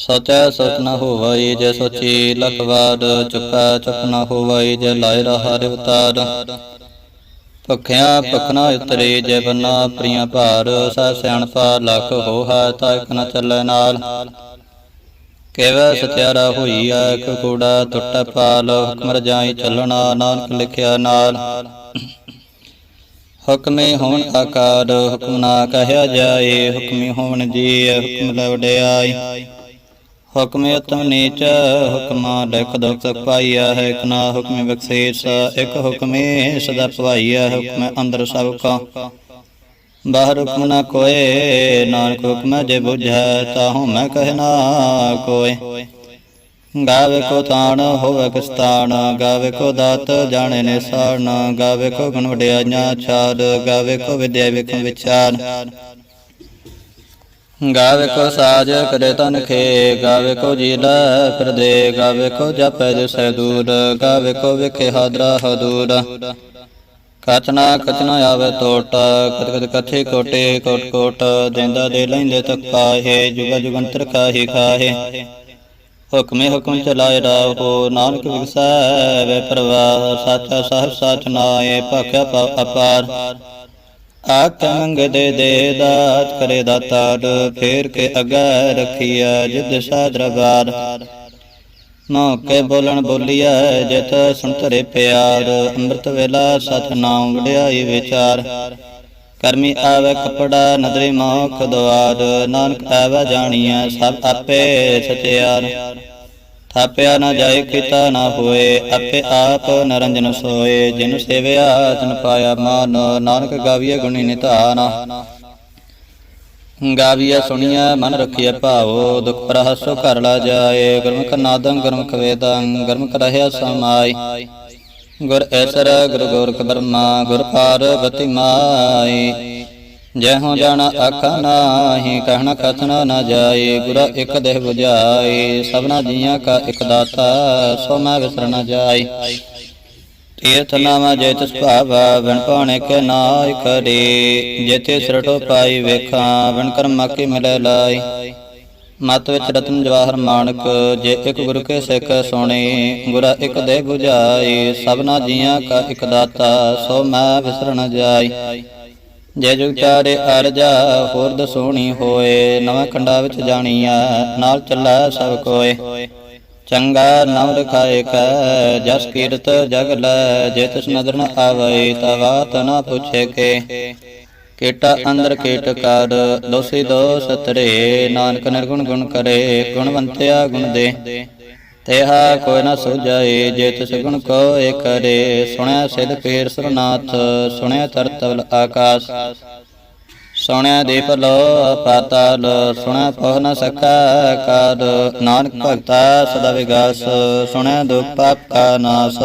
ਸਚੈ ਸਚ ਨ ਹੋਵਈ ਜੇ ਸੋਚੀ ਲਖ ਵਾਰ ਚੁਪੈ ਚੁਪ ਨ ਹੋਵਈ ਜੇ ਲਾਇ ਰਹਾ ਉਤਾਰ ਭਖਿਆ ਭਖਣਾ ਉਤਰੇ ਜੇ ਬੰਨਾ ਪ੍ਰੀਆ ਭਾਰ ਸਾ ਸਿਆਣਪਾ ਲਖ ਹੋਹਾ ਤਾ ਇਕ ਨ ਚੱਲੇ ਨਾਲ। ਕੇਵੈ ਸਤਿਆਰਾ ਹੋਈ ਐ ਇਕ ਕੂੜਾ ਟੁੱਟੈ ਪਾਲ ਹੁਕਮ ਰਜਾਈ ਚੱਲਣਾ ਨਾਨਕ ਲਿਖਿਆ ਨਾਲ। ਹੁਕਮੇ ਹੋਣ ਆਕਾਰ, ਹੁਕਮ ਨਾ ਕਹਿਆ ਜਾਏ, ਹੁਕਮੇ ਹੋਣ ਜੀ ਹੁਕਮ ਲੈ ਹੁਕਮੇ ਉਤਮ ਨੀਚ, ਹੁਕਮਾ ਡਕ ਦੁਖ ਸੁਖ ਪਾਈਆ ਹੈ, ਇਕ ਨਾ ਬਖਸ਼ੇਸ ਇਕ ਹੁਕਮੇ ਸਦਾ ਭਵਾਈਆ ਹੁਕਮ ਅੰਦਰ ਸਭ ਕਾ। ਬਾਹਰ ਹੁਕਮ ਨਾ ਕੋਏ, ਨਾਨਕ ਹੁਕਮ ਜੇ ਬੁਝੈ, ਤਾਹੂ ਮੈਂ ਕਹਿਣਾ ਕੋਏ। ਗਾਵੇ ਕੋ ਤਾਣ, ਹੋਵੇ ਕਿਸਤਾਨ ਗਾਵੇ ਕੋ ਦਾਤ, ਜਾਣੇ ਨਿਸਾਨ ਗਾਵੇ ਕੋ ਗੁਣ ਵਡਿਆਈਆਂ ਛਾੜ, ਗਾਵੇ ਕੋ ਵਿਦਿਆ ਵਿਖ ਵਿਚਾਰ। ਗਾਵੇ ਕੋ ਸਾਜ ਕਰੇ ਤਨ ਖੇ ਗਾਵੇ ਕੋ ਜੀਲਾ ਫਿਰਦੇ, ਗਾਵੇ ਕੋ ਜਪੈ ਜਿਸੈ ਦੂਰ, ਗਾਵੇ ਕੋ ਵਿਖੇ ਹਾਦਰਾ ਹਦੂਰ। ਕਚਨਾ ਕਚਨਾ ਆਵੇ ਟੋਟ ਕਤ ਕਤ ਕਥੇ ਕੋਟੇ ਕੋਟ ਕੋਟ ਦੇਂਦਾ ਦੇ ਲੈਂਦੇ ਤੱਕਾ ਹੈ ਜੁਗ ਜੁਗੰਤਰ ਕਾਹੀ ਖਾਹੇ ਹੁਕਮੇ ਹੁਕਮ ਚਲਾਏ ਰਾਹੋ, ਨਾਨਕ ਵਿਗਸੈ ਵੇ ਪ੍ਰਵਾਹ, ਸਾਚਾ ਸਾਹਿਬ ਸਾਚ ਨਾਏ ਭਖਿਆ ਅਪਾਰ। ਆਖ ਮੰਗ ਦੇ ਦਾਤ ਕਰੇ ਦਾਤਾਰ ਫੇਰ ਕੇ ਅਗੈ ਰਖੀਆ ਜਿਦ ਸਾ ਦਰਬਾਰ। ਮੌਕੇ ਬੋਲਣ ਬੋਲਿਆ ਜਿਤ ਸੁਣ ਪਿਆਰ, ਅੰਮ੍ਰਿਤ ਵੇਲਾ ਸਤਨਾਮ ਵਡਿਆਈ ਵਿਚਾਰ। ਕਰਮੀ ਆਵੇ ਕਪੜਾ, ਨਦਰੀ ਮੋਖ ਦਵਾਰ ਨਾਨਕ ਆਵੇ ਜਾਣੀਐ ਸਭ ਆਪੇ ਸਚਿਆਰ ਥਾਪਿਆ ਨਾ ਜਾਏ ਕੀਤਾ ਨਾ ਹੋਏ, ਆਪੇ ਆਪ ਨਰੰਜਨ ਸੋਏ। ਜਿਨ ਸੇਵਿਆ, ਤਨ ਪਾਇਆ ਮਾਨ। ਨਾਨਕ ਗਾਵੀਏ ਗੁਣੀ ਨਿਧਾਨ। ਗਾਵੀਆ ਸੁਣੀਐ, ਮਨ ਰਖੀਐ ਭਾਵੋ। ਦੁਖ ਪ੍ਰਹਸੋ ਘਰ ਲਾ ਜਾਏ। ਗੁਰਮੁਖ ਨਾਦੰ, ਗੁਰਮੁਖ ਵੇਦੰ, ਗੁਰਮੁਖ ਰਹਿਆ ਸਮਾਈ। ਗੁਰ ਐਸਰ, ਗੁਰ ਗੋਰਖ ਬਰਮਾ, ਗੁਰ ਪਾਰਵਤੀ ਮਾਈ। ਜੈ ਹੋ ਜਾਣਾ ਆਖਾ ਨਾਹੀ, ਕਹਿਣਾ ਕਥਨਾ ਨਾ ਜਾਏ, ਗੁਰਾ ਇੱਕ ਦੇਹ 부ਝਾਏ ਸਭਨਾ ਜੀਆਂ ਕਾ ਇੱਕ ਦਾਤਾ, ਸੋ ਮੈਂ ਵਿਸਰ ਨਾ ਜਾਏ। ਤੀਰਥ ਨਾਮਾ ਜੇ ਤਿਸ ਭਾਵਾ, ਬਨ ਪਾਣੇ ਕੇ ਨਾਇ ਕਰੇ ਜੇਤੇ ਸਿਰਟੋ ਪਾਈ ਵੇਖਾਂ, ਬਨ ਕਰਮਾ ਕੀ ਮਿਲੇ ਲਾਈ ਮਤ ਵਿੱਚ ਰਤਨ ਜਵਾਹਰ ਮਾਨਕ ਜੇ ਇੱਕ ਗੁਰੂ ਕੇ ਸਿੱਖ ਸੁਣੇ, ਗੁਰਾ ਇੱਕ ਦੇ 부ਝਾਏ ਸਭਨਾ ਜੀਆਂ ਕਾ ਇੱਕ ਦਾਤਾ, ਸੋ ਮੈਂ ਵਿਸਰ ਨਾ ਜਾਏ। ਜੈ ਜੁਗ ਅਰਜਾ ਹੋਰ ਦਸੋਣੀ ਹੋਏ, ਨਵਾਂ ਖੰਡਾ ਵਿੱਚ ਜਾਣੀਆ ਨਾਲ ਚੱਲਾ ਸਭ ਕੋਏ। ਚੰਗਾ ਨਾਮ ਰਖਾਏ ਕੈ, ਜਸ ਕੀਰਤ ਜਗ ਲੈ, ਜੇ ਤਿਸ ਨਦਰ ਨ ਆਵੇ, ਤਾ ਬਾਤ ਪੁੱਛੇ ਕੇ। ਕੀਟਾ ਅੰਦਰ ਕੀਟ ਕਰ ਦੋਸੀ ਦੋਸ ਤਰੇ ਨਾਨਕ ਨਿਰਗੁਣ ਗੁਣ ਕਰੇ ਗੁਣਵੰਤਿਆ ਗੁਣ ਦੇ। ਇਹ ਕੋਈ ਨ ਸੁਝਾਏ ਜੇ ਤਿਸ ਗੁਣ ਕੋਏ ਕਰੇ। ਸੁਣਿਆ ਸਿਧ ਪੀਰ ਸਰਨਾਥ, ਸੁਣਿਆ ਤਰਤਵਲ ਆਕਾਸ਼। ਸੁਣਿਆ ਦੀਪ ਲੋ ਪਾਤਾਲ, ਸੁਣਿਆ ਪਹੁ ਨ ਸਕਾ ਕਾਦ ਨਾਨਕ ਭਗਤਾ ਸਦਾ ਵਿਗਾਸ, ਸੁਣਿਆ ਦੁਖ ਪਾਪ ਕਾ ਨਾਸ।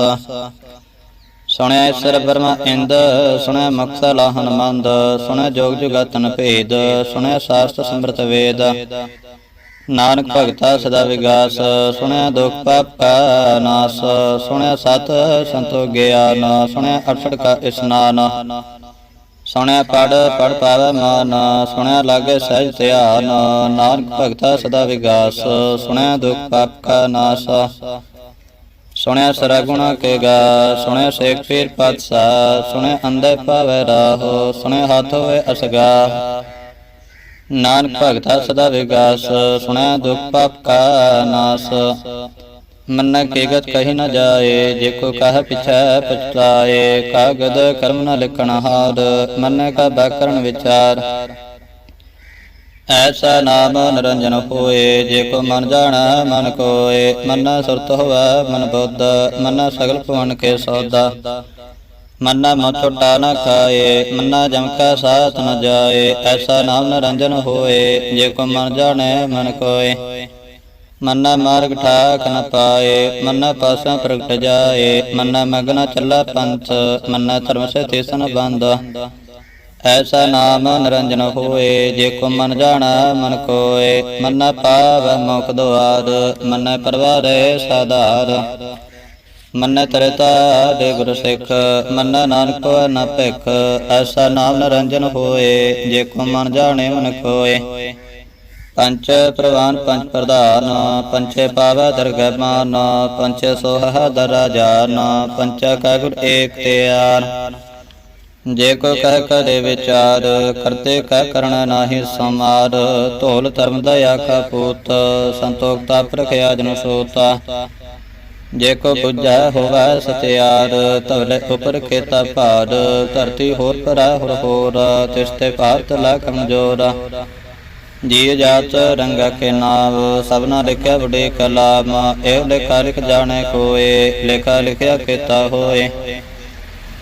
ਸੁਣਿਆ ਈਸ਼ਰ ਬਰਮਾ ਇੰਦ, ਸੁਣਿਆ ਮੁਕਤ ਲਾਹਨ ਮੰਦ। ਸੁਣਿਆ ਜੋਗ ਜੁਗਤਨ ਭੇਦ, ਸੁਣਿਆ ਸਾਸਤ ਸਮਰਤ ਵੇਦ। ਨਾਨਕ ਭਗਤਾ ਸਦਾ ਵਿਗਾਸ, ਸੁਣਿਆ ਦੁਖ ਪਾਪ ਕਾ ਨਾਸ, ਸੁਣਿਆ ਸਤ ਸੰਤੋ ਗਿਆਨ ਸੁਣਿਆ ਅਠੜ ਕਾ ਇਸਨਾਨ, ਸੁਣਿਆ ਪੜ ਪੜ ਪਾਵੇ ਮਨ, ਸੁਣਿਆ ਲਾਗੇ ਸਹਿਜ ਧਿਆਨ, ਨਾਨਕ ਭਗਤਾ ਸਦਾ ਵਿਗਾਸ, ਸੁਣਿਆ ਦੁਖ ਪਾਪ ਕਾ ਨਾਸ, ਸੁਣਿਆ ਸਰਾਗੁਣਾ ਕੇ ਗਾ, ਸੁਣਿਆ ਸੇਖ ਪੀਰ ਪਾਤਸ਼ਾਹ, ਸੁਣਿਆ ਅੰਦੇ ਪਾਵੇ ਰਾਹੋ, ਸੁਣਿਆ ਹੱਥ ਹੋਏ ਅਸਗਾ ਨਾਨਕ ਭਗਤਾ ਸਦਾ ਵਿਗਾਸ ਸੁਣਿਆ ਦੁਖ ਪਾਪ ਕਾ ਨਾਸ। ਮਨ ਕੀ ਗਤ ਕਹੀ ਨ ਜਾਏ, ਜੇ ਕੋ ਕਹ ਪਿਛੈ ਪਛਤਾਏ, ਕਾਗਦ ਕਰਮ ਨ ਲਿਖਣ ਹਾਰ, ਮਨ ਕਾ ਬਕਰਨ ਵਿਚਾਰ। ਐਸਾ ਨਾਮ ਨਿਰੰਜਨ ਹੋਏ, ਜੇ ਕੋ ਮਨ ਜਾਣਾ ਮਨ ਕੋਏ, ਮਨ ਸੁਰਤ ਹੋਵੇ ਮਨ ਬੁੱਧ, ਮਨ ਸਗਲ ਭਵਨ ਕੇ ਸੌਦਾ। ਮੰਨਾ ਮਤ ਛੋਟਾ ਖਾਏ, ਮੰਨਾ ਜਮ ਕਾ ਸਾਥ ਨ ਜਾਏ, ਐਸਾ ਨਾਮ ਨਿਰੰਜਨ ਹੋਏ, ਜੇ ਕੋ ਮਨ ਜਾਣੈ ਮਨ ਕੋਏ। ਮੰਨਾ ਮਾਰਗ ਠਾਕ ਨ ਪਾਏ, ਮੰਨਾ ਪਾਸਾ ਪ੍ਰਗਟ ਜਾਏ, ਮੰਨਾ ਮਗਨ ਚੱਲਾ ਪੰਥ, ਮੰਨਾ ਧਰਮ ਸੇ ਤੇਸਨ ਬੰਦ। ਐਸਾ ਨਾਮ ਨਿਰੰਜਨ ਹੋਏ, ਜੇ ਕੋ ਮਨ ਜਾਣਾ ਮਨ ਕੋਏ, ਮੰਨਾ ਪਾਵ ਮੁਖ ਦੁਆਰ, ਮੰਨਾ ਪਰਵਾਰੇ ਸਾਧਾਰ ਮੰਨ ਤਰਤਾ ਦੇ ਗੁਰ ਸਿੱਖ, ਮੰਨ ਨਾਨਕ ਨ ਭਿਖ, ਐਸਾ ਨਾਮ ਨਿਰੰਜਨ ਹੋਏ, ਜੇ ਕੋ ਮਨ ਜਾਣੇ ਮਨ ਕੋਏ ਪੰਚ ਪ੍ਰਵਾਨ, ਪੰਚ ਪ੍ਰਧਾਨ, ਪੰਚੇ ਪਾਵੈ ਦਰਗਹਿ ਮਾਨ, ਪੰਚੇ ਸੋਹ ਦਰਾ ਜਾਨ, ਪੰਚਾ ਕਾ ਗੁਰ ਏਕ ਤਿਆਰ ਜੇ ਕੋ ਕਹਿ ਕਰੇ ਵਿਚਾਰ, ਕਰਤੇ ਕਹਿ ਕਰਣ ਨਾਹੀ ਸਮਾਰ ਢੋਲ ਧਰਮ ਦਇਆ ਕਾ ਪੂਤ, ਸੰਤੋਖ ਤਾ ਪ੍ਰਖਿਆ ਜਨ ਸੋਤਾ। ਜੇ ਕੋ ਬੁਝੈ ਹੋਵੈ ਸਤਿਆਰ, ਤਵਲੇ ਉਪਰ ਖੇਤਾ ਭਾਰ, ਧਰਤੀ ਹੋਰ ਪਰੈ ਹੋਰ ਹੋਰ, ਤਿਸ ਤੇ ਭਾਰਤ ਲਾ ਕਮਜੋਰ। ਜੀ ਜਾਤ ਰੰਗ ਕੇ ਨਾਮ ਸਭਨਾ ਲਿਖਿਆ ਬੜੇ ਕਲਾਮ, ਇਹ ਲਿਖਾ ਲਿਖ ਜਾਣੇ ਕੋਏ, ਲਿਖਾ ਲਿਖਿਆ ਕੀਤਾ ਹੋਏ।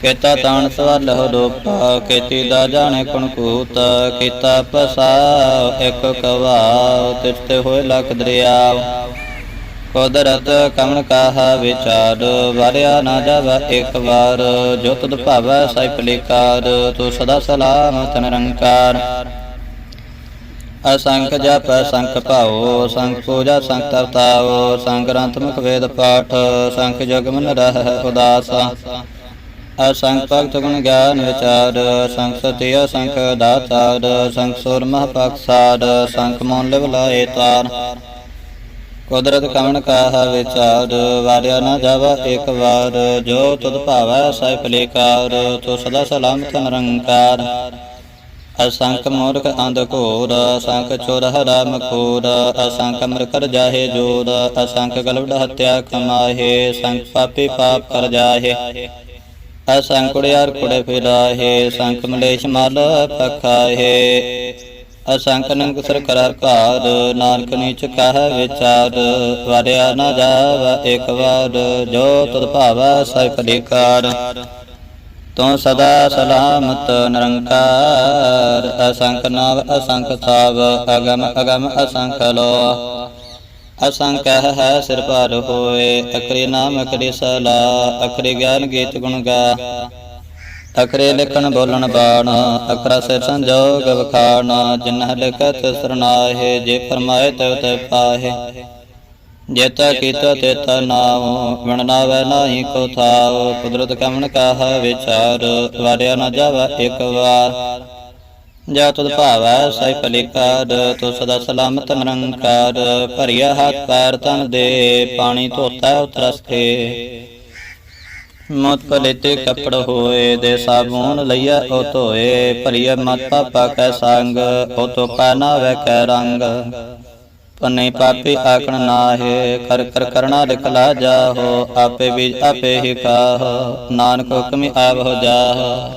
ਕੀਤਾ ਤਾਣ ਸਵਲ ਹੋ ਰੂਪਾ ਕੀਤੀ ਦਾ ਜਾਣੇ ਕੁਣ ਕੂਤ, ਕੀਤਾ ਪਸਾ ਇੱਕ ਕਵਾ ਤਿਸ ਤੇ ਹੋਏ ਲਖ ਦਰਿਆ ਕੁਦਰਤ ਕਮਨ ਕਾਹਾ ਵਿਚਾਰ, ਵਾਰਿਆ ਨਾ ਜਬ ਇੱਕ ਵਾਰ, ਜੋ ਤੁਧ ਭਾਵੈ ਸਾਈ ਪਲਿਕਾਰ ਤੂੰ ਸਦਾ ਸਲਾਮਤ ਨਿਰੰਕਾਰ। ਅਸੰਖ ਜਪ, ਸੰਖ ਭਾਉ, ਸੰਖ ਪੂਜਾ, ਸੰਖ ਤਰਤਾਉ ਸੰਖ ਗ੍ਰੰਥ ਮੁਖ ਵੇਦ ਪਾਠ, ਸੰਖ ਜਗ ਰਹਿ ਉਦਾਸ। ਅਸੰਖ ਭਗਤ ਗੁਣ ਗਿਆਨ ਵਿਚਾਰ, ਸੰਖ ਸਤਿ ਸੰਖ ਦਾਤਾਰ, ਸੰਖ ਸੁਰ ਮਹ ਪਕਸਾਰ ਸੰਖ ਮੋਨ ਲਿਵ ਲਾਏ ਤਾਰ। ਕੁਦਰਤ ਕਮਨ ਕਾਹ ਵਿਚਾਰ, ਵਾਰਿਆ ਨਾ ਜਾਵਾ ਇੱਕ ਵਾਰ, ਜੋ ਤੁਧ ਭਾਵੈ ਸਾਇ ਭਲੇਕਾਰ ਤੋ ਸਦਾ ਸਲਾਮਤ ਨਿਰੰਕਾਰ। ਅਸੰਖ ਮੂਰਖ ਅੰਧ ਘੋਰ, ਅਸੰਖ ਚੋਰ ਹਰਾਮ ਖੋਰ ਅਸੰਖ ਮਰ ਕਰ ਜਾਹੇ ਜੋਰ, ਅਸੰਖ ਗਲਵਡ ਹਤਿਆ ਕਮਾਹੇ ਸੰਖ ਪਾਪੀ ਪਾਪ ਕਰ ਜਾਹੇ। ਅਸੰਖ ਕੁੜਿਆਰ ਕੁੜੇ ਫਿਰਾਹੇ, ਸੰਖ ਮਲੇਸ਼ ਮਲ ਪਖਾਹੇ। ਅਸੰਖ ਨੰਗ ਸਰ ਕਰਰ ਘਾਰ ਨਾਨਕ ਨੀਚ ਕਹਿ ਵਿਚਾਰ, ਵਾਰਿਆ ਨਾ ਜਾਵਾ ਇੱਕ ਵਾਰ, ਜੋ ਤੁਧ ਭਾਵੈ ਸਹਿ ਪਰਿਕਾਰ ਤੂੰ ਸਦਾ ਸਲਾਮਤ ਨਿਰੰਕਾਰ, ਅਸੰਖ ਨਾਵ ਅਸੰਖ ਥਾਵ, ਅਗਮ ਅਗਮ ਅਸੰਖ ਲੋ ਅਸੰਖ ਹੈ ਸਿਰ ਪਰ ਹੋਏ, ਅਕਰੇ ਨਾਮ ਅਕਰੇ ਸਲਾ, ਅਕਰੇ ਗਿਆਨ ਗੀਤ ਗੁਣ ਗਾ। ਅਖਰੇ ਲਿਖਣ ਬੋਲਣ ਬਾਣ ਅਕਰਾ ਸੇ ਸੰਜੋਗ ਵਖਾਣ, ਜਿਨਹ ਲਿਖਤ ਸਰਨਾਹੇ ਜੇ ਫਰਮਾਏ ਤੈ ਤੈ ਪਾਹੇ। ਜੇਤਾ ਕੀਤਾ ਤੇਤਾ ਨਾਉ ਗੁਣ ਨਾਹੀ ਕੋ ਥਾਉ। ਕੁਦਰਤ ਕਮਨ ਕਾਹ ਵਿਚਾਰ, ਵਾਰਿਆ ਨਾ ਜਾਵਾ ਇੱਕ ਵਾਰ। ਜਾ ਤੁਧ ਭਾਵੈ ਸਹਿ ਪਲਿਕਾਰ ਤੋ ਸਦਾ ਸਲਾਮਤ ਨਿਰੰਕਾਰ। ਭਰੀਆ ਹੱਥ ਪੈਰ ਤਨ ਦੇ, ਪਾਣੀ ਧੋਤਾ ਉਤਰਸ ਕੇ। ਮਤ ਪਲੇਤੇ ਕਪੜ ਹੋਏ ਦੇ ਸਾਬੂਨ ਲਈਆ, ਉਹ ਧੋਏ, ਭਰੀਆ ਮਤ ਪਾਪਾ ਕੈ ਸੰਗ, ਉਹ ਤੋ ਕਾ ਨਾ ਵੈ ਕੈ ਰੰਗ। ਪਨੇ ਪਾਪੀ ਆਕਣ ਨਾਹੇ ਕਰ ਕਰ ਕਰਣਾ ਲਿਖ ਲਾ ਜਾਹੋ, ਆਪੇ ਵੀ ਆਪੇ ਹੀ ਕਾਹ। ਨਾਨਕ ਹੁਕਮਿ ਆਵ ਹੋ ਜਾਹ।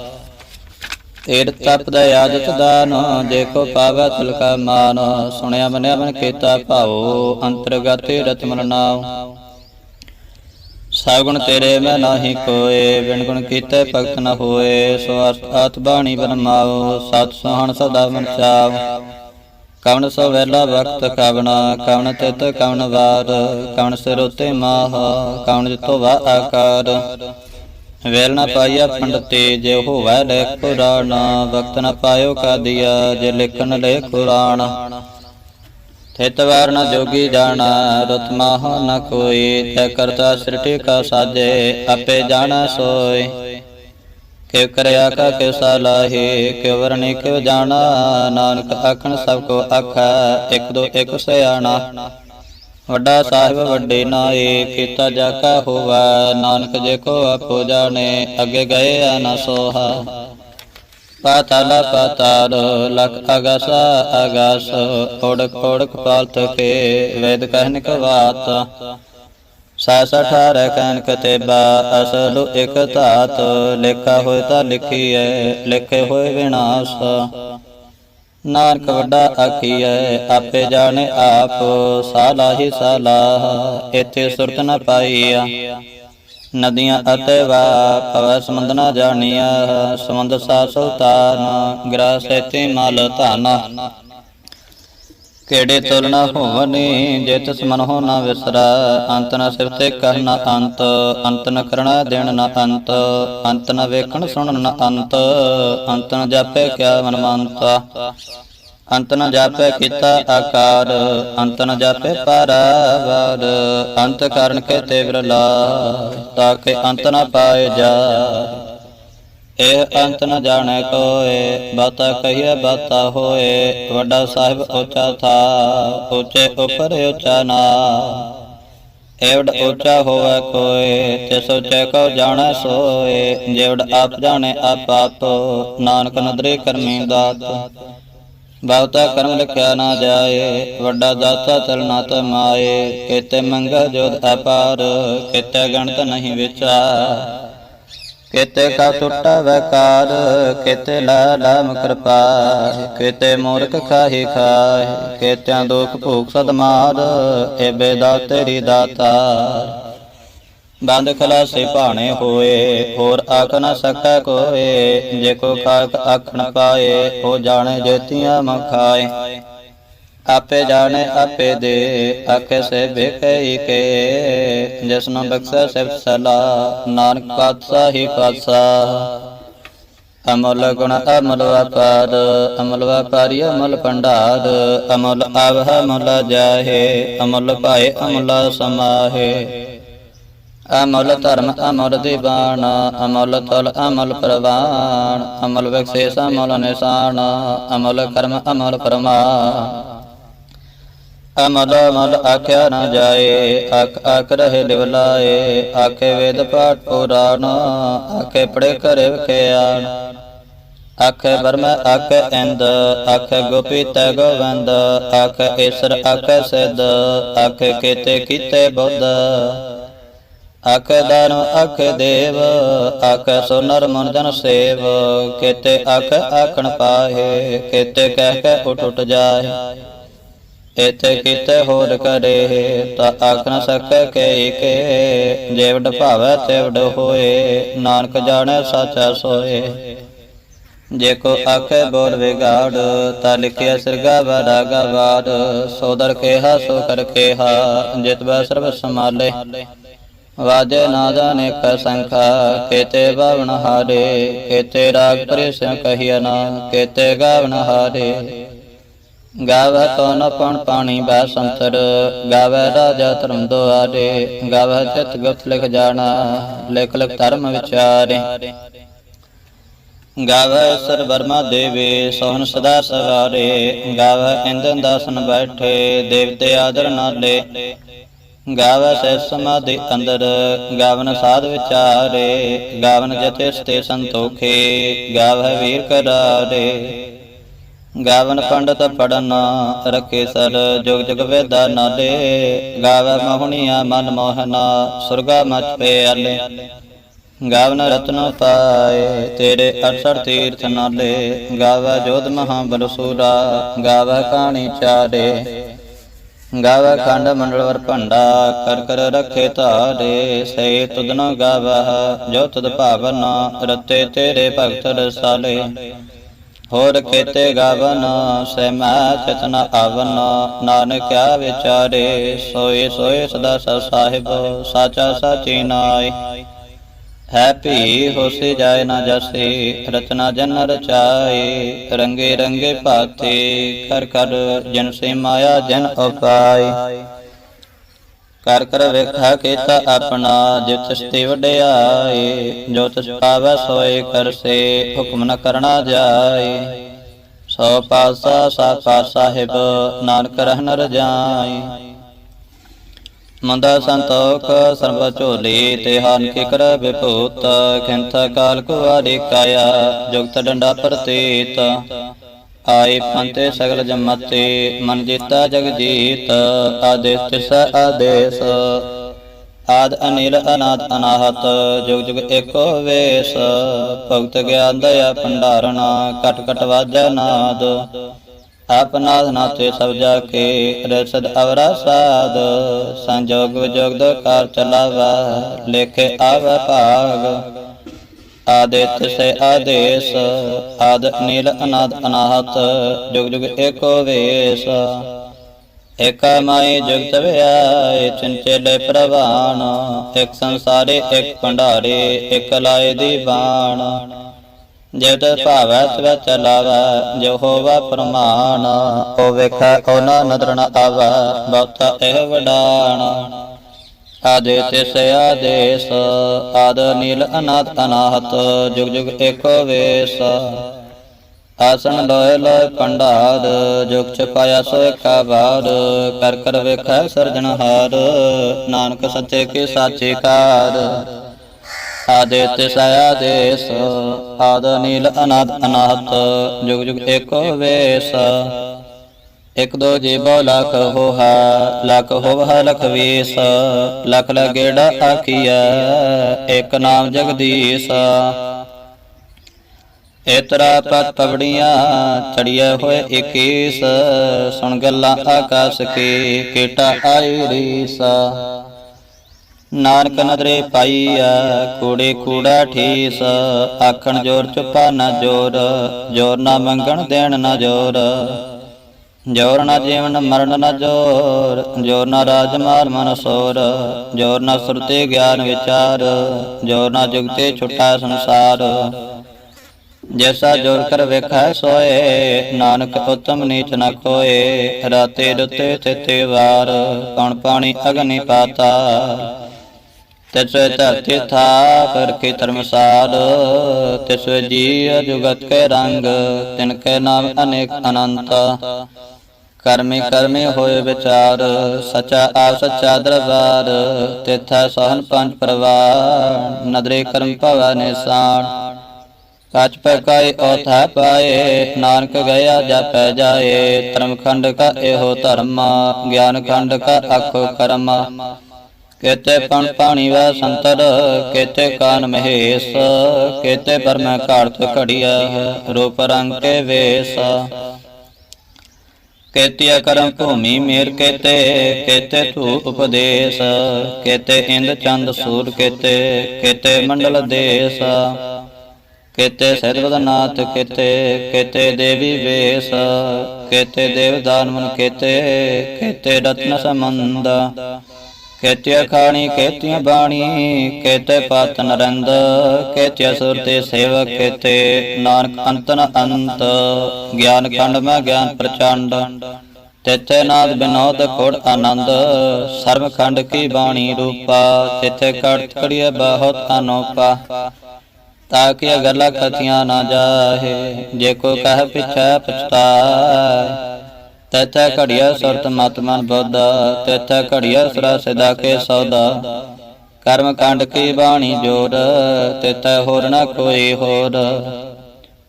ਤੇਰ ਤਪ ਦਾ ਆਦਤ ਦਾਨ, ਜੇ ਕੋ ਪਾਵੈ ਤਿਲਕਾ ਮਾਨ। ਸੁਣਿਆ ਮਨਿਆ ਮਨ ਕੀਤਾ ਭਾਉ, ਅੰਤਰਗਤ ਰਤਮਨ ਨਾਉ। ਸਗੁਣ ਤੇਰੇ ਮੈਂ ਨਾਹੀ ਕੋਏ ਬਿਨ ਗੁਣ ਕੀਤੇ ਭਗਤ ਨ ਹੋਏ, ਸੋ ਆਤ ਬਾਣੀ ਬਨਮਾਓ ਸਤ ਸੁਹਣ ਸਦਾ ਮਨ ਚਾਵ। ਕਵਣ ਸੋ ਵੇਲਾ ਵਕਤ ਕਵਣਾ, ਕਵਣ ਤਿਤ ਕਵਣ ਵਾਰ, ਕਵਣ ਸਿਰ ਉਤੇ ਮਾਹ, ਕਵਣ ਜਿਤੋ ਵਾ ਆਕਾਰ। ਵੇਲ ਨ ਪਾਈਆ ਪੰਡਤੇ, ਜੇ ਹੋਵੈ ਲੈ ਪੁਰਾਣਾ, ਵਕਤ ਨ ਪਾਇਓ ਕਾਦੀਆ, ਜੇ ਲਿਖਣ ਲੈ ਕੁਰਾਨ ਥਿਤ ਵਾਰ ਜੋਗੀ ਜਾਣਾ, ਰਤ ਮਾਹ ਨ ਕੋਈ ਤੈ ਕਰਤਾ ਸ੍ਰਿਟੀ ਕਾ ਸਾਜੇ, ਆਪੇ ਜਾਣਾ ਸੋਏ ਕਿਵ ਕਰਿਆ ਕਾ ਕਿਵ ਸਾਲਾਹੇ, ਕਿਵ ਵਰਣੀ ਕਿਵ ਜਾਣਾ, ਨਾਨਕ ਆਖਣ ਸਭ ਕੋ ਆਖਾ, ਇਕ ਦੋ ਇਕ ਸਿਆਣਾ। ਵੱਡਾ ਸਾਹਿਬ ਵੱਡੇ ਨਾਏ ਕੀਤਾ ਜਾ ਕਾ ਹੋਵਾ, ਨਾਨਕ ਜੇ ਕੋ ਆਪੋ ਜਾਣੇ, ਅੱਗੇ ਗਏ ਆ ਨਾ ਸੋਹਾ। ਪਾਤਾਲ ਪਾਤਾਲ ਲਖ ਅਗਸ ਅਗਸ ਓੜਕ ਓੜਕ ਪਾਲਤ ਕੇ ਵੇਦ ਕਹਿਨ ਕਵਾਤ। ਸਾਸ ਕਹਿਨ ਕਤੇਬਾ ਅਸਲੁ ਇਕ ਧਾਤ, ਲਿਖਾ ਹੋਏ ਤਾਂ ਲਿਖੀਐ, ਲਿਖੇ ਹੋਏ ਵਿਨਾਸ਼। ਨਾਨਕ ਵੱਡਾ ਆਖੀਐ, ਆਪੇ ਜਾਣੇ ਆਪ ਸਾਲਾਹੀ ਸਾਲਾਹ ਇਥੇ ਸੁਰਤ ਨ ਪਾਈਆ ਨਦੀਆਂ ਅਤੇ ਵਾ ਪਵ ਸਮੁੰਦ ਨਾ ਜਾਣੀਆ ਸਮੁੰਦ ਸਾ ਸੁਲਤਾਨ, ਗ੍ਰਹ ਸੇਤੀ ਮਲ ਧਾਨਾ। ਕਿਹੜੇ ਤੁਲਨਾ ਹੋਵਨੀ, ਜੇ ਤਿਸ ਮਨ ਹੋ ਨਾ ਵਿਸਰਾ, ਅੰਤ ਨ ਸਿਰ ਤੇ ਕਹਿ ਨ ਅੰਤ ਅੰਤ ਨ ਕਰਣਾ ਦੇਣ ਨ ਅੰਤ ਅੰਤ ਨ ਵੇਖਣ ਸੁਣਨ ਨ ਅੰਤ ਅੰਤ ਨ ਜਾਪੇ ਕਿਆ ਮਨ ਮੰਤਾ ਅੰਤ ਨ ਜਾਪੇ ਕੀਤਾ ਆਕਾਰ, ਅੰਤ ਨ ਜਾਪੇ ਪਰਾਵਾਰ। ਅੰਤ ਕਾਰਨ ਕੇ ਤੇ ਵਿਰਲਾ ਤਾਕੇ ਅੰਤ ਨ ਪਾਏ ਜਾ ਇਹ ਅੰਤ ਨ ਜਾਣੈ ਕੋਏ, ਬਾਤਾ ਕਹੀਏ ਬਾਤਾ ਹੋਏ। ਵੱਡਾ ਸਾਹਿਬ ਉੱਚਾ ਥਾ ਉੱਚੇ ਉੱਪਰ ਉੱਚਾ ਨਾ। ਏਵਡ ਉੱਚਾ ਹੋਵੇ ਕੋਏ, ਤੇ ਸੋਚੈ ਕੋ ਜਾਣੈ ਸੋਏ। ਜਿਵਡ ਆਪ ਜਾਣੈ ਆਪ ਆਪ, ਨਾਨਕ ਨਦਰੇ ਕਰਮੀ ਦਾਤ। ਬਹੁਤਾ ਕਰਮ ਲਿਖਿਆ ਨਾ ਜਾਏ, ਵੱਡਾ ਦਾਤਾ ਚਲਨਾ ਤਮਾਏ ਕਿਤੇ ਮੰਗਾ ਜੋਦ ਅਪਾਰ, ਕਿਤੇ ਗਣਤ ਨਹੀਂ ਵਿਚਾਰ। ਕਿਤੇ ਕਾ ਟੁੱਟਾ ਵਕਾਰ, ਕਿਤੇ ਲਾ ਲਾਮ ਕਿਰਪਾ ਕਿਤੇ ਮੂਰਖ ਖਾਹੀ ਖਾਏ, ਕਿਤਿਆਂ ਦੁਖ ਭੂਖ ਸਦਮਾਰ, ਏਬੇ ਦਾ ਤੇਰੀ ਦਾਤਾ। ਬੰਦ ਖਲਾਸੇ ਭਾਣੇ ਹੋਏ, ਹੋਰ ਆਖ ਨ ਸਕੈ ਕੋਏ, ਜੇ ਕੋ ਖਾਕ ਆਖਣ ਪਾਏ, ਉਹ ਜਾਣੇ ਜੇਤੀਆਂ ਮਖਾਏ। ਆਪੇ ਜਾਣੇ, ਆਪੇ ਦੇ, ਆਖੇ ਸੇ ਬੇਕਈ ਕੇ ਜਿਸਨੂੰ ਬਖਸ਼ੈ ਸਿਫਤ ਸਲਾ, ਨਾਨਕ ਪਾਤਸ਼ਾਹ ਹੀ ਪਾਤਸ਼ਾਹ। ਅਮਲ ਗੁਣ ਅਮਲ ਵਪਾਰ, ਅਮਲ ਵਪਾਰੀ ਅਮਲ ਭੰਡਾਰ, ਅਮਲ ਆਵਹ ਅਮਲ ਜਾਹੇ, ਅਮਲ ਭਾਏ ਅਮਲ ਸਮਾਹੇ। ਅਮਲ ਧਰਮ ਅਮਲ ਦੀਵਾਨ, ਅਮਲ ਤਲ ਅਮਲ ਪ੍ਰਵਾਨ, ਅਮਲ ਵਿਖਸੇਸ ਅਮਲ ਨਿਸ਼ਾਨ, ਅਮਲ ਕਰਮ ਅਮਲ ਪਰਮਾਨ ਅਮਲ ਅਮਲ ਆਖਿਆ ਨਾ ਜਾਏ, ਆਖ ਅਖ ਰਹੇ ਲਿਵਲਾਏ ਆਖੇ ਵੇਦ ਪਾਠ ਪੁਰਾਣ, ਆਖੇ ਪੜੇ ਕਰੇ ਵਿਖਿਆਨ ਆਖੇ ਬਰਮ ਆਖੇ ਇੰਦ, ਆਖੇ ਗੋਪੀ ਤੈ ਗੋਵੰਦ, ਆਖੇ ਈਸ਼ਰ, ਆਖੇ ਸਿੱਧ, ਆਖੇ ਕੀਤੇ ਕੀਤੇ ਬੁੱਧ। ਆਖੇ ਦਾਨ ਆਖੇ ਦੇਵ ਆਖੇ ਸੁਨਰ ਮਨ ਜਨ ਸੇਵ। ਕੀਤੇ ਆਖ ਆਖਣ ਪਾਹੇ, ਕੀਤੇ ਕਹਿ ਕੇ ਉਠ ਉਠ ਜਾਏ ਇਥੇ ਕਿਤੇ ਹੋਰ ਕਰੇ, ਤਾ ਆਖ ਨ ਸਕੈ ਕੇ ਕੇ। ਜੇਵਡ ਭਾਵੈ ਤੇਵਡ ਹੋਏ, ਨਾਨਕ ਜਾਣੈ ਸਾਚਾ ਸੋਏ। ਜੇ ਕੋ ਆਖੇ ਬੋਲ ਵਿਗਾੜ, ਤਾ ਲਿਖਿਆ ਸਿਰਗਾ ਵਾੜਾ ਗਵਾੜ। ਸੋਦਰ ਕੇਹਾ, ਸੋ ਕਰ ਕੇਹਾ, ਜਿਤ ਬੈ ਸਰਬ ਸਮਾਲੇ ਵਾਜੇ ਨਾਦ ਅਨੇਕ ਸੰਖਾ, ਕੇਤੇ ਬਾਵਨ ਹਾਰੇ, ਕੇਤੇ ਰਾਗ ਪ੍ਰਿਸ ਕਹੀਆ ਨਾ, ਕੇਤੇ ਗਾਵਨ ਹਾਰੇ। ਗਾਵੈ ਕੌਣ ਪਣ ਪਾਣੀ ਬੈ ਸੰਤਰ, ਗਾਵੈ ਰਾਜਾ ਧਰਮ ਦੁਆਰੇ, ਗਾਵੈ ਚਿਤ ਗੁਪਤ ਲਿਖ ਜਾਣਾ, ਲਿਖ ਲਿਖ ਧਰਮ ਵਿਚਾਰੇ। ਗਾਵੈ ਸਰ ਬਰਮਾ ਦੇਵੇ ਸੋਹਨ ਸਦਾ ਸਵਾਰੇ, ਗਾਵੈ ਇੰਦਨ ਦਾਸਨ ਬੈਠੇ, ਦੇਵਤੇ ਆਦਰ ਨਾਲੇ। ਗਾਵੈ ਸੈ ਸਮਾਧੀ ਅੰਦਰ, ਗਾਵਨ ਸਾਧ ਵਿਚਾਰੇ, ਗਾਵਨ ਜਤੇ ਸਤੇ ਸੰਤੋਖੇ, ਗਾਵੈ ਵੀਰ ਕਰਾਰੇ। ਗਾਵਨ ਪੰਡਤ ਪੜਨ, ਰਖੇ ਸਰ, ਜੁਗ ਜੁਗ ਵੇਦਾ ਨਾਲੇ। ਗਾਵੈ ਮਹੁਣੀਆ ਮਨ ਮੋਹਨਾ, ਸੁਰਗਾ ਮਚ ਪਿਆਲੇ ਗਾਵਨ ਰਤਨ ਪਾਏ, ਤੇਰੇ 68 ਤੀਰਥ ਨਾਲੇ। ਗਾਵੈ ਜੋਧ ਮਹਾ ਬਲਸੂਰਾ ਗਾਵੈ ਕਾਣੀ ਚਾਰੇ। ਗਾਵੈ ਖੰਡ ਮੰਡਲ ਵਰ ਭੰਡਾ ਕਰ ਕਰ ਰਖੇ ਧਾਰੇ ਸੇ ਤੁਧਨ ਗਾਵੈ, ਜੋ ਤੁਧ ਭਾਵਨ, ਰਤੇ ਤੇਰੇ ਭਗਤ ਰਸਾਲੇ। ਹੋਰ ਕੀਤੇ ਗਾਵਨ ਸਹਿਮਾ ਚਤਨ ਆਵਨ ਨਾਨਕਿਆ ਵਿਚਾਰੇ, ਸੋਏ ਸੋਏ ਸਦਾ ਸਾ ਸਾਹਿਬ, ਸਾਚਾ ਸਾਚੀ ਨਾਏ। ਹੈ ਭੀ ਹੋਸੀ ਜਾਏ ਨਾ ਜਸੇ, ਰਚਨਾ ਜਨ ਰਚਾਏ ਰੰਗੇ ਰੰਗੇ ਭਾਤੇ ਕਰ ਕਰ ਜਨ ਸੇ ਮਾਇਆ ਜਨ ਉਪਾਏ ਕਰ ਕਰ ਵੇਖਾ ਕੀਤਾ ਆਪਣਾ, ਜਿਤ ਸਤੇ ਵਡਿਆਏ ਜੋ ਤਿਸ ਪਾਵੈ ਸੋਏ ਕਰਸੇ ਹੁਕਮ ਨ ਕਰਨਾ ਜਾਏ ਸੋ ਪਾਸਾ ਸਾਪਾ ਸਾਹਿਬ, ਨਾਨਕ ਰਹਿਨ ਰਜਾਈ। ਮੰਦਾ ਸੰਤੋਖ ਸਰਬ ਝੋਲੀ, ਤੇ ਹਾਨ ਕੀ ਕਰ ਵਿਭੂਤ, ਖਿੰਥ ਕਾਲ ਕੁਵਾਰੀ ਕਾਇਆ, ਜੁਗਤ ਡੰਡਾ ਪ੍ਰਤੀਤ। ਆਏ ਪੰਤੇ ਸਗਲ ਜਮਤੇ, ਮਨ ਜੀਤਾ ਜਗ ਜੀਤ, ਆਦੇਸ ਤਿਸ ਆਦੇਸ। ਆਦ ਅਨਿਲ ਅਨਾਦ ਅਨਾਹਤ, ਜੁਗ ਜੁਗ ਏਕੋ ਵੇਸ। ਭਗਤ ਗਿਆਨ ਦਇਆ ਭੰਡਾਰਣਾ ਕਟ ਕਟ ਵਾਜੈ ਨਾਦ। ਆਪਨਾਦ ਨਾਤੇ ਸਭ ਜਾ ਕੇ ਰਸਦ ਅਵਰਾ ਸਾਧ, ਸੰਜੋਗ ਵਿਜੋਗ ਦੋ ਕਾਰ ਚਲਾਵਾ, ਲੇਖੇ ਆਵ ਭਾਗ। ਆਦਿਤ ਸੇ ਆਦੇਸ, ਆਦ ਨੀਲ ਅਨਾਦ ਅਨਾਹਤ, ਜੁਗ ਜੁਗ ਏਕੋ ਵੇਸ। ਏਕਾ ਮਾਈ ਜੁਗਤ ਵਿਆਏ ਚੰਚਲੇ ਪ੍ਰਵਾਨ। ਇੱਕ ਸੰਸਾਰੇ, ਇੱਕ ਭੰਡਾਰੇ, ਇੱਕ ਲਾਏ ਦੀਵਾਨ। ਬਾਣ ਜਿਤ ਭਾਵੈ ਤਵ ਚਲਾਵੈ ਜੋ ਹੋਵਾ ਪ੍ਰਮਾਣ, ਉਹ ਵੇਖੈ ਉਹ ਨਦਰ ਨ ਆਵੈ, ਬਹੁਤਾ ਇਹ ਵਡਾਣ। ਆਦੇ ਤਿਸ, ਆਦੇਸ, ਆਦ ਨੀਲ ਅਨਾਦ ਅਨਾਹਤ, ਜੁਗ ਜੁਗ ਏਕੋ ਵੇਸ। ਆਸਣ ਲੋਏ ਲੋਏ ਪੰਡਾਰ ਜੁਗ ਚਪਾਇਆ ਸੋ ਏਕਾ ਬਾਰ ਕਰ ਕਰ ਵੇਖੈ ਸਰਜਣਹਾਰ, ਨਾਨਕ ਸੱਚੇ ਕੀ ਸਾਚੀ ਕਾਰ। ਆਦੇ ਤਿਸ ਆਦ ਨੀਲ ਅਨਾਦ ਅਨਾਹਤ ਜੁਗ ਜੁਗ ਏਕੋ ਵੇਸ ਇਕ ਦੋ ਜੀਵੋ ਲਖ ਹੋਹਾ ਲਖ ਹੋਵਹ ਲਖ ਵੀਸ ਲਖ ਲਗੇੜਾ ਆਖੀਐ ਇਕ ਨਾਮ ਜਗਦੀਸ਼ ਇਤਰਾ ਪਤ ਪਵੜੀਆਂ ਚੜੀਏ ਹੋਏ 21 ਸੁਣ ਗੱਲਾਂ ਆਕਾਸ਼ ਕੀ ਕੀਟਾ ਆਈ ਰੀਸ ਨਾਨਕ ਨਦਰੇ ਪਾਈਆ ਕੂੜੇ ਕੂੜਾ ਠੀਸ। ਆਖਣ ਜੋਰ ਚੁਪਾ ਨਾ ਜੋਰ ਜੋਰ ਨਾ ਮੰਗਣ ਦੇਣ ਨਾ ਜੋਰ। ਜੋਰ ਨਾ ਜੀਵਨ ਮਰਨ ਨਾ ਜੋਰ ਜੋਰ ਨਾ ਰਾਜ ਮਾਰ ਮਨ ਸੋਰ। ਜੋਰ ਨਾ ਸੁਰਤੇ ਗਿਆਨ ਵਿਚਾਰ, ਜੋਰ ਨਾ ਜੁਗਤੇ ਛੁਟਾ ਸੰਸਾਰ। ਜੈਸਾ ਜੋਰ ਕਰ ਵੇਖੈ ਸੋਏ, ਨਾਨਕ ਉਤਮ ਨੀਚ ਨ ਕੋਏ ਰਾਤੇ ਤੇ ਤਿਤੇ ਵਾਰ ਕਣ ਪਾਣੀ ਅਗਨੀ ਪਾਤਾ। ਤਿਸਵੇ ਧਰਤੀ ਥਾਪਰ ਕੀ ਧਰਮਸਾਲ ਤਿਸਵੇ ਜੀ ਜੁਗਤ ਕੇ ਰੰਗ, ਤਿਨ ਕੇ ਨਾਮ ਅਨੇਕ ਅਨੰਤ। ਕਰਮੀ ਕਰਮੀ ਹੋਏ ਵਿਚਾਰ, ਸਚਾ ਆਪ ਸਚਾ ਦਰਬਾਰ, ਤਿਥੈ ਸਹਨ ਪੰਜ ਪਰਵਾਰ, ਨਦਰੇ ਕਰਮ ਭਵਾ ਨਿਸਾਨ। ਕਾਚ ਪੈ ਔਥਾ ਪਾਏ, ਨਾਨਕ ਗਿਆ ਜਪੈ ਜਾਏ, ਧਰਮ ਖੰਡ ਕਾ ਇਹੋ ਧਰਮ, ਗਿਆਨ ਖੰਡ ਕਾ ਆਖੋ ਕਰਮ। ਕੇਤੇ ਪਣ ਪਾਣੀ ਵੈ ਸੰਤਰ, ਕੇਤੇ ਕਾਨ ਮਹੇਸ਼, ਕੇਤੇ ਪਰਮੈ ਘਾੜਤ ਘੜੀਆ ਰੂਪ ਰੰਗ ਕੇ ਵੇਸ। ਕੇਤਿਆ ਕਰਮ ਭੂਮੀ ਮੇਰ ਕੇਤੇ ਕੇਤੇ ਧੂ ਉਪਦੇਸ਼। ਕੇਤੇ ਇੰਦ ਚੰਦ ਸੂਰ ਕੇਤੇ ਕੇਤੇ ਮੰਡਲ ਦੇਸ। ਕੇਤੇ ਸਰਵਦਨਾਥ ਕੇਤੇ ਕੇਤੇ ਦੇਵੀ ਵੇਸ। ਕੇਤੇ ਦੇਵਦਾਨ ਮਨ ਕੇਤੇ ਕੇਤੇ ਰਤਨ ਸਮੰਦ ਕੇਤਿਆ ਖਾਣੀ ਕੇਤਿਆ ਬਾਣੀ ਕੇਤੇ ਪਾਤ ਨਰੰਦ ਕੇਤਿਆ ਸੁਰਤੇ ਸੇਵਕ ਕੇਤੇ ਨਾਨਕ ਅੰਤ ਅੰਤ, ਗਿਆਨ ਖੰਡ ਮੈਂ ਗਿਆਨ ਪ੍ਰਚੰਡ ਤਿੱਥੇ ਨਾਦ ਬਿਨੋਦ ਕੋੜ ਆਨੰਦ, ਸਰਬ ਖੰਡ ਕੀ ਬਾਣੀ ਰੂਪਾ ਤਿੱਥੇ ਕੜਤ ਕੜੀਏ ਬਹੁਤ ਅਨੋਪਾ। ਤਾਕਿ ਗੱਲਾਂ ਕਥੀਆਂ ਨਾ ਜਾਹੇ, ਜੇ ਕੋ ਕਹਿ ਪਿਛੈ ਪਛਤਾਏ ਤੈਥੈ ਘੜਿਆ ਸੁਰਤ ਮਤ ਮਨ ਬੁੱਧ, ਤੈਥੈ ਘੜਿਆ ਸਰਾ ਸਦਾ ਕੇ ਸੌਦਾ। ਕਰਮ ਕਾਂਡ ਕੀ ਬਾਣੀ ਜੋਰ, ਤੈਥੈ ਹੋਰ ਨਾ ਕੋਈ ਹੋਰ।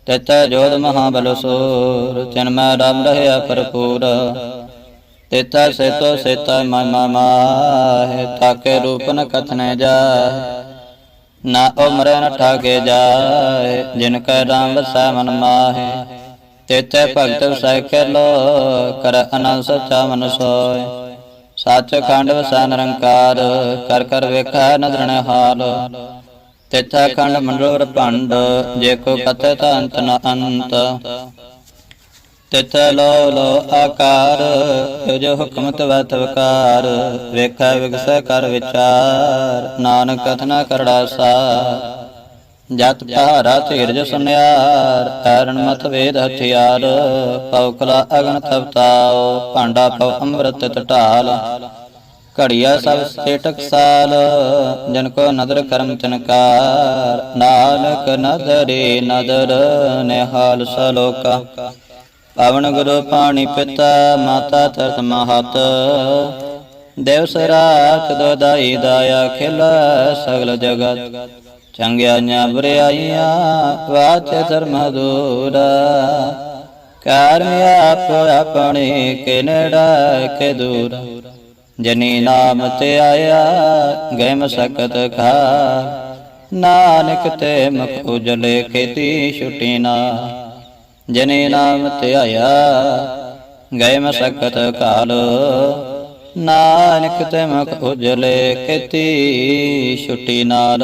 ਤੈਥੈ ਜੋਧ ਮਹਾਬਲ ਸੂਰ ਤਿਨ ਰਾਮ ਰਹਿਆ ਭਰਪੂਰ। ਤੈਥੈ ਸੇਤੋ ਸੇਤਾ ਮਮਾ ਮਾਹਿ, ਤਾਕੇ ਰੂਪਨ ਨ ਕਥਨੇ ਜਾ ਨਾ ਉਮਰ ਨ ਠਾਗੇ ਜਾਏ ਜਿਨ ਕੈ ਰਾਮ ਵਸੈ ਮਨ ਮਾਹੇ। ਤੇਤੇ ਭਗਤ ਵਸੈ ਲੋ ਕਰ ਅਨੰਦ ਸਚਾ ਮਨ ਸੋਏ ਸੱਚ ਖੰਡ ਵਸੈ ਨਿਰੰਕਾਰ, ਕਰ ਕਰ ਵੇਖੈ ਨਦਰਣ ਹਾਲ। ਤੇਥਾ ਖੰਡ ਮੰਡਲ ਭੰਡ, ਜੇ ਕੋ ਕਥੈ ਤਾ ਅੰਤ ਨ ਅੰਤ। ਤਿਥ ਲੋ ਲੋ ਆਕਾਰ ਜੋ ਹੁਕਮ ਤਵੈ ਤਵਕਾਰ ਵੇਖੈ ਵਿਗਸੈ ਕਰ ਵਿਚਾਰ, ਨਾਨਕ ਕਥਨਾ ਕਰੜਾ ਸਾ ਜਤ ਪਹਾਰਾ ਧੀਰਜ ਸੁਨਿਆਰ ਐਰਣ ਮਤ ਵੇਦ ਹਥਿਆਰ ਪਉਕਲਾ ਅਗਨ ਤਪਤਾਓ ਭਾਂਡਾ ਪਉ ਅੰਮ੍ਰਿਤ ਟਟਾਲ ਘੜੀਆ ਸਭ ਸੇਟਕ ਸਾਲ, ਜਨ ਕੋ ਨਦਰ ਕਰਮ ਤਨਕਾਰ। ਨਾਨਕ ਨਦਰੇ ਨਦਰ ਨਿਹਾਲ ਸਲੋਕਾ। ਪਵਨ ਗੁਰੂ ਪਾਣੀ ਪਿਤਾ, ਮਾਤਾ ਤਰਤ ਮਹਤ। ਦੇਵ ਸਰਾਤ ਦੋਦਾਈ ਦਾਇਆ ਖਿਲ ਸਗਲ ਜਗਤ। ਚੰਗਿਆਈਆਂ ਬੁਰਿਆਈਆਂ ਵਾਚ ਧਰਮ ਦੂਰ ਕਰਮ ਆਪ ਆਪਣੇ ਕੇ ਕੇ ਦੂਰ। ਜਨੀ ਨਾਮ ਤੇ ਆਇਆ ਗਏ ਮਸਕਤ ਖਾ। ਨਾਨਕ ਤੇ ਮੁਖ ਉਜਲੇ ਖੇਤੀ ਛੁਟੀ ਨਾ। ਜਨੇ ਨਾਮ ਧਿਆਇਆ ਗਏ ਮਸਕਤ ਕਾਲ। ਨਾਨਕ ਤੇ ਮੁਖ ਉਜਲੇ ਖੇਤੀ ਛੁੱਟੀ ਨਾਲ।